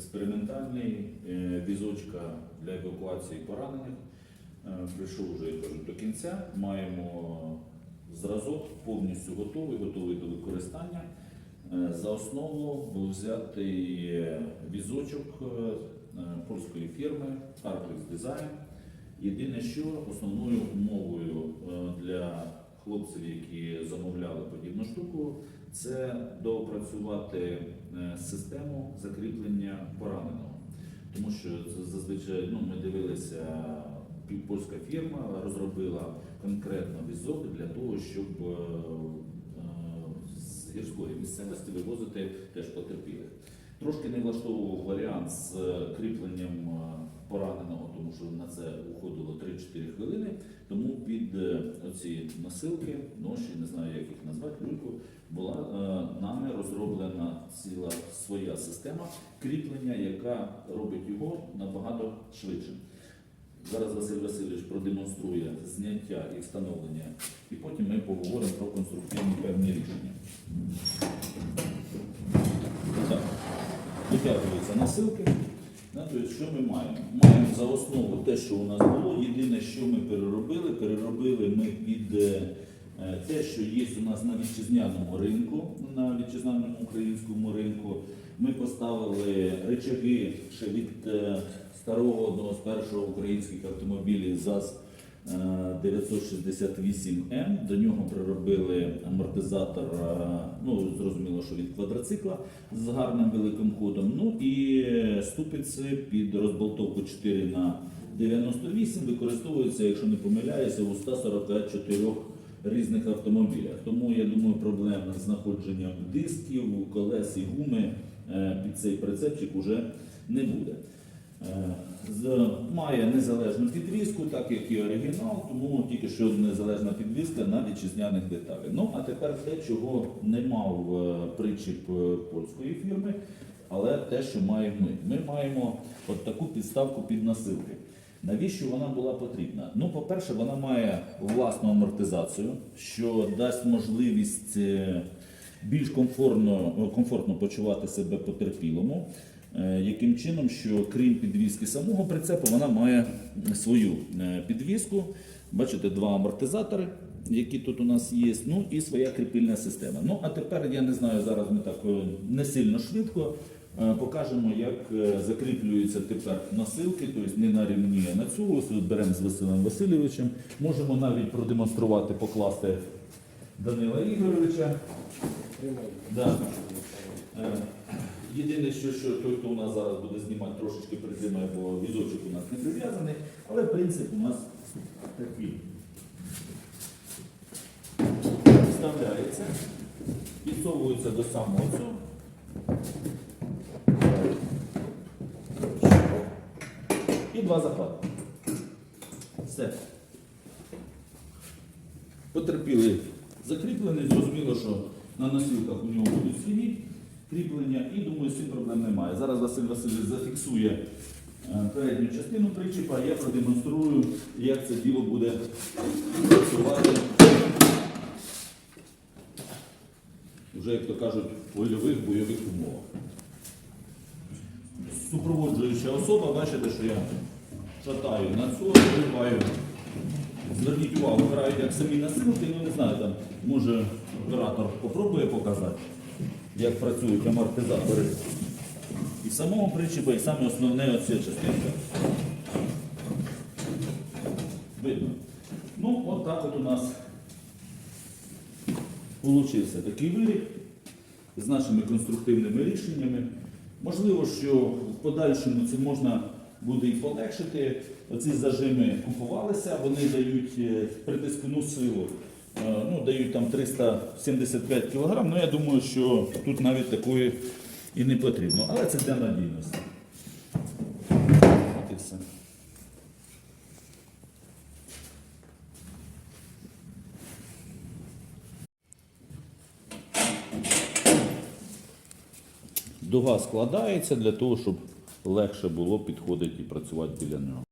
експериментальний е, візочка для евакуації поранених. Е, Прийшов вже я кажу, до кінця. Маємо зразок повністю готовий, готовий до використання. Е, За основу був взятий візочок польської фірми Arclex Design. Єдине, що основною умовою для хлопців, які замовляли подібну штуку, це доопрацювати е, систему закріплення пораненого. Тому що зазвичай ну, ми дивилися, польська фірма розробила конкретно візок для того, щоб е, е, з гірської місцевості вивозити теж потерпілих. Трошки не влаштовував варіант з е, кріпленням е, пораненого, тому що на це уходило 3-4 хвилини. Тому під е, оці носилки, ноші, не знаю, як їх назвати, люльку, була нами розроблена ціла своя система кріплення, яка робить його набагато швидше. Зараз Василь Васильович продемонструє зняття і встановлення, і потім ми поговоримо про конструктивні певні рішення. Так, витягуються насилки. Тобто, що ми маємо? Маємо за основу те, що у нас було. Єдине, що ми переробили, переробили ми під е, те, що є у нас на вітчизняному ринку, на вітчизняному українському ринку. Ми поставили речаги ще від е, старого одного з першого українських автомобілів ЗАЗ 968М. До нього приробили амортизатор, е, ну зрозуміло, що від квадроцикла з гарним великим ходом. Ну і е, ступиці під розболтовку 4 на 98 використовуються, якщо не помиляюся, у 144 різних автомобілях. Тому я думаю, проблем з знаходженням дисків, колес і гуми е, під цей прицепчик уже не буде. Е, Має незалежну підвізку, так як і оригінал, тому тільки що незалежна підвізка на вітчизняних деталях. Ну а тепер те, чого не мав е, причіп е, польської фірми, але те, що маємо ми. Ми маємо от таку підставку під насилки. Навіщо вона була потрібна? Ну, по-перше, вона має власну амортизацію, що дасть можливість більш комфортно, комфортно почувати себе потерпілому. Е, Яким чином, що крім підвіски самого прицепу, вона має свою е, підвіску. Бачите, два амортизатори, які тут у нас є, ну і своя кріпильна система. Ну а тепер я не знаю, зараз ми так е, не сильно швидко покажемо, як закріплюються тепер насилки, тобто не на рівні, а на цю. Ось беремо з Василем Васильовичем. Можемо навіть продемонструвати, покласти Данила Ігоровича. Да. Єдине, що, що той, хто у нас зараз буде знімати, трошечки притримає, бо візочок у нас не прив'язаний, але принцип у нас такий. Вставляється, підсовується до самого цього. І два захвати. Все. Потерпіли закріплений, зрозуміло, що на носілках у нього будуть свої кріплення, і думаю, з цим проблем немає. Зараз Василь Васильович зафіксує е, передню частину причіпа, я продемонструю, як це діло буде працювати. Вже, як то кажуть, в польових бойових умовах. Супроводжуюча особа, бачите, що я шатаю на цю, вибиваю. Зверніть увагу, грають як самі насилки, ну не знаю, там, може оператор попробує показати, як працюють амортизатори. І самого причіпа, і саме основне оця частинка. Видно. Ну, от так от у нас получився такий виріб з нашими конструктивними рішеннями. Можливо, що в подальшому це можна буде і полегшити. Оці зажими купувалися, вони дають е, притискну силу, е, ну, дають там 375 кг. Ну, я думаю, що тут навіть такої і не потрібно. Але це для надійності. І все. Дуга складається для того, щоб легше було підходити і працювати біля нього.